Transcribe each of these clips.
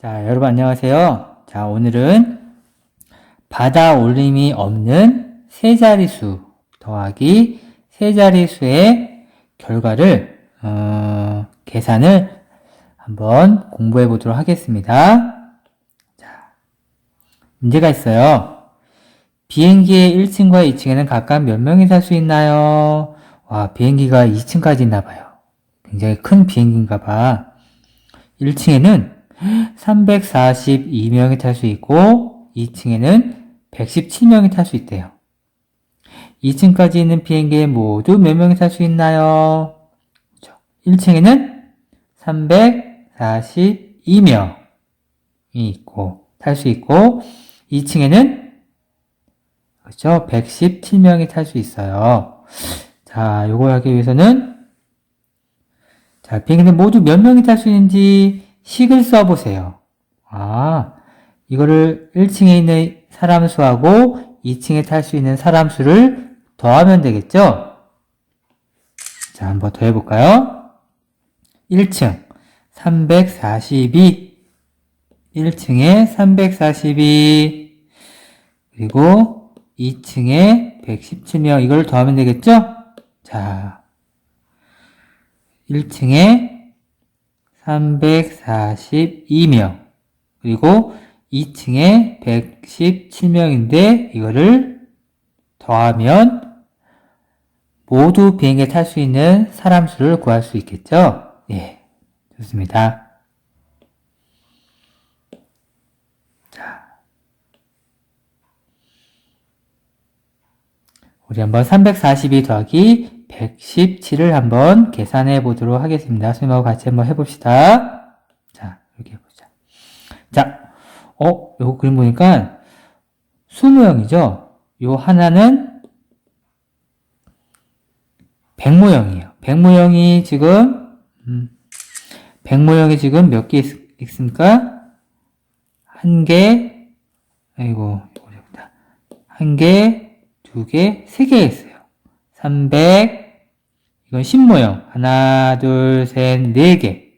자, 여러분 안녕하세요. 자, 오늘은 받아 올림이 없는 세 자리수 더하기 세 자리수의 결과를 어, 계산을 한번 공부해 보도록 하겠습니다. 자, 문제가 있어요. 비행기의 1층과 2층에는 각각 몇 명이 탈수 있나요? 와, 비행기가 2층까지 있나 봐요. 굉장히 큰 비행기인가 봐. 1층에는 342명이 탈 수 있고 2층에는 117명이 탈 수 있대요. 2층까지 있는 비행기에 모두 몇 명이 탈 수 있나요? 1층에는 342명이 있고 탈 수 있고 2층에는 그렇죠? 117명이 탈 수 있어요. 자, 요걸 하기 위해서는 자, 비행기는 모두 몇 명이 탈 수 있는지 식을 써보세요. 아, 이거를 1층에 있는 사람 수하고 2층에 탈 수 있는 사람 수를 더하면 되겠죠? 자, 한번 더 해볼까요? 1층 342 1층에 342 그리고 2층에 117명 이걸 더하면 되겠죠? 자, 1층에 342명 그리고 2층에 117명인데 이거를 더하면 모두 비행기에 탈 수 있는 사람 수를 구할 수 있겠죠? 예, 좋습니다. 자, 우리 한번 342 더하기 117을 한번 계산해 보도록 하겠습니다. 선생님하고 같이 한번 해봅시다. 자, 이렇게 해보자. 자, 어, 요거 그림 보니까 수모형이죠? 요 하나는 백모형이에요. 백모형이 지금, 음, 백모형이 지금 몇 개 있습니까? 한 개, 아이고. 한 개, 두 개, 세 개 있어요. 300, 이건 신모형. 하나, 둘, 셋, 네 개.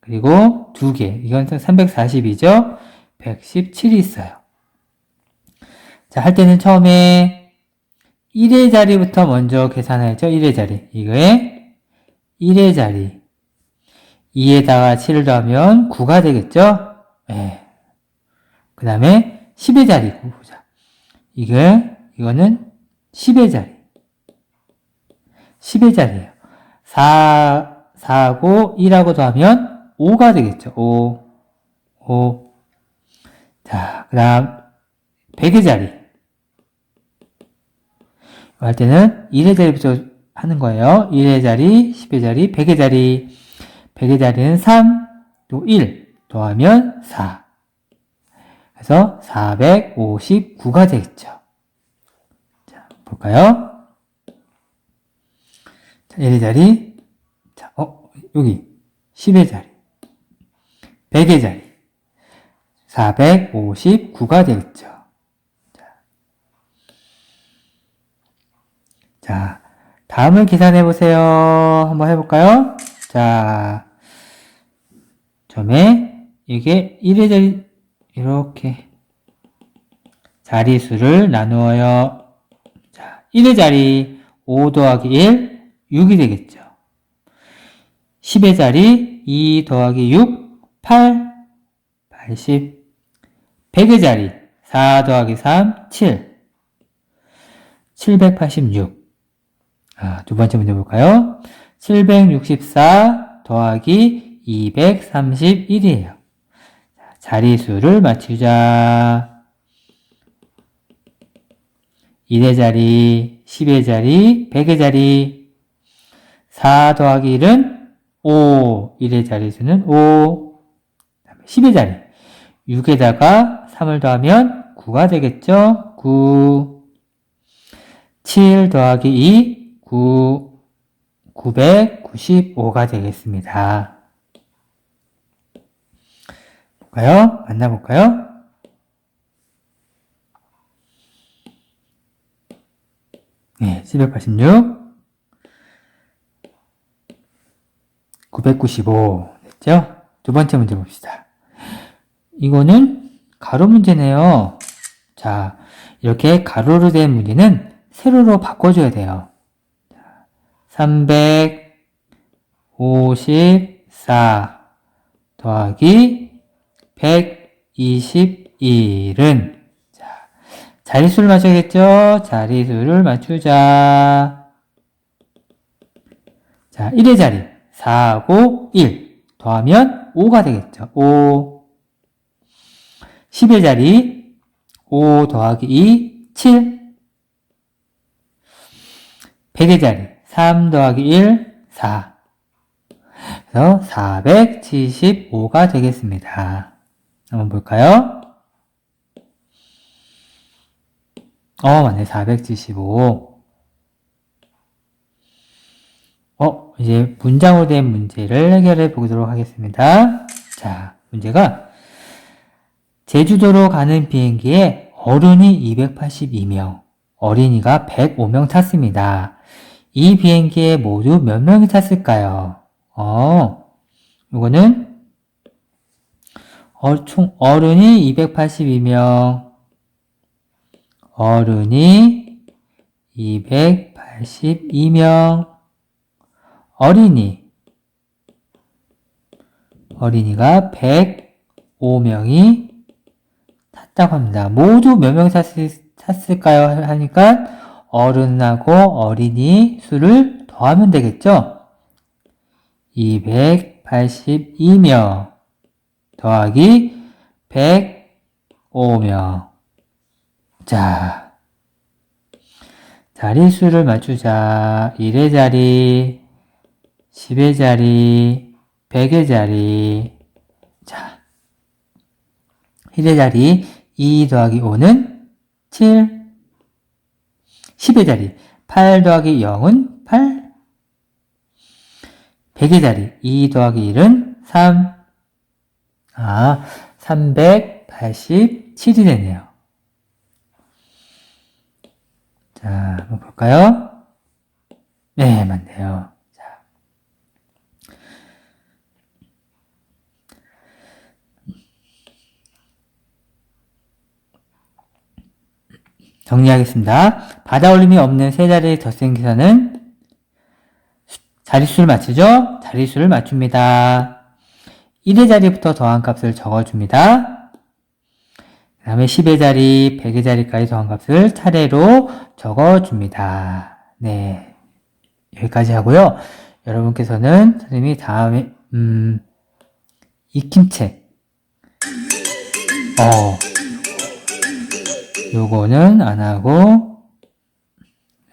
그리고 두 개. 이건 340이죠? 117이 있어요. 자, 할 때는 처음에 1의 자리부터 먼저 계산하죠. 1의 자리. 이거에 1의 자리. 2에다가 7을 더하면 9가 되겠죠? 예. 그 다음에 10의 자리 보자. 이게, 이거는 10의 자리. 10의 자리예요. 4, 4하고 1하고 더하면 5가 되겠죠. 5, 5. 자, 그 다음 100의 자리. 할 때는 1의 자리부터 하는 거예요. 1의 자리, 10의 자리, 100의 자리. 100의 자리는 3, 또 1 더하면 4. 그래서 459가 되겠죠. 자, 볼까요? 자, 1의 자리. 자, 어, 여기 10의 자리. 100의 자리. 459가 되겠죠. 자, 자, 다음을 계산해 보세요. 한번 해볼까요? 자, 점에 이게 1의 자리 이렇게 자리수를 나누어요. 자, 1의 자리 5 더하기 1, 6이 되겠죠. 10의 자리 2 더하기 6, 8, 80. 100의 자리 4 더하기 3, 7. 786. 아, 두 번째 문제 볼까요? 764 더하기 231이에요. 자리수를 맞추자. 1의 자리, 10의 자리, 100의 자리. 4 더하기 1은 5. 1의 자리수는 5. 10의 자리. 6에다가 3을 더하면 9가 되겠죠? 9. 7 더하기 2, 9. 995가 되겠습니다. 볼까요? 만나볼까요? 네, 786. 995 됐죠? 두 번째 문제 봅시다. 이거는 가로 문제네요. 자, 이렇게 가로로 된 문제는 세로로 바꿔줘야 돼요. 354 더하기 121은 자, 자릿수를 맞춰야겠죠? 자릿수를 맞추자. 자, 1의 자리 4하고 1 더하면 5가 되겠죠. 5 10의 자리 5 더하기 2 7 100의 자리 3 더하기 1 4 그래서 475가 되겠습니다. 한번 볼까요? 어, 맞네. 475. 어, 이제 문장으로 된 문제를 해결해 보도록 하겠습니다. 자, 문제가 제주도로 가는 비행기에 어른이 282명, 어린이가 105명 탔습니다. 이 비행기에 모두 몇 명이 탔을까요? 어, 이거는 어, 총 어른이 282명, 어른이 282명, 어린이, 어린이가 105명이 탔다고 합니다. 모두 몇 명 탔을까요? 하니까 어른하고 어린이 수를 더하면 되겠죠? 282명 더하기 105명. 자, 자리수를 맞추자. 1의 자리, 10의 자리, 100의 자리. 자, 1의 자리 2 더하기 5는 7. 10의 자리 8 더하기 0은 8. 100의 자리 2 더하기 1은 3. 아, 387이 되네요. 자, 한번 볼까요? 네, 맞네요. 자. 정리하겠습니다. 받아올림이 없는 세 자리의 덧셈 계산은 자릿수를 맞추죠? 자릿수를 맞춥니다. 1의 자리부터 더한 값을 적어줍니다. 그 다음에 10의 자리, 100의 자리까지 더한 값을 차례로 적어줍니다. 네. 여기까지 하고요. 여러분께서는 선생님이 다음에, 음, 익힘책. 어, 요거는 안 하고,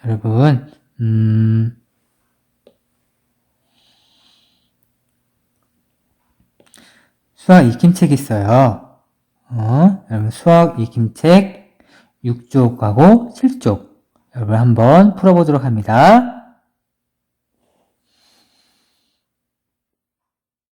여러분, 음, 수학 익힘책 있어요. 어, 여러분 수학 익힘책 6쪽하고 7쪽 여러분 한번 풀어보도록 합니다.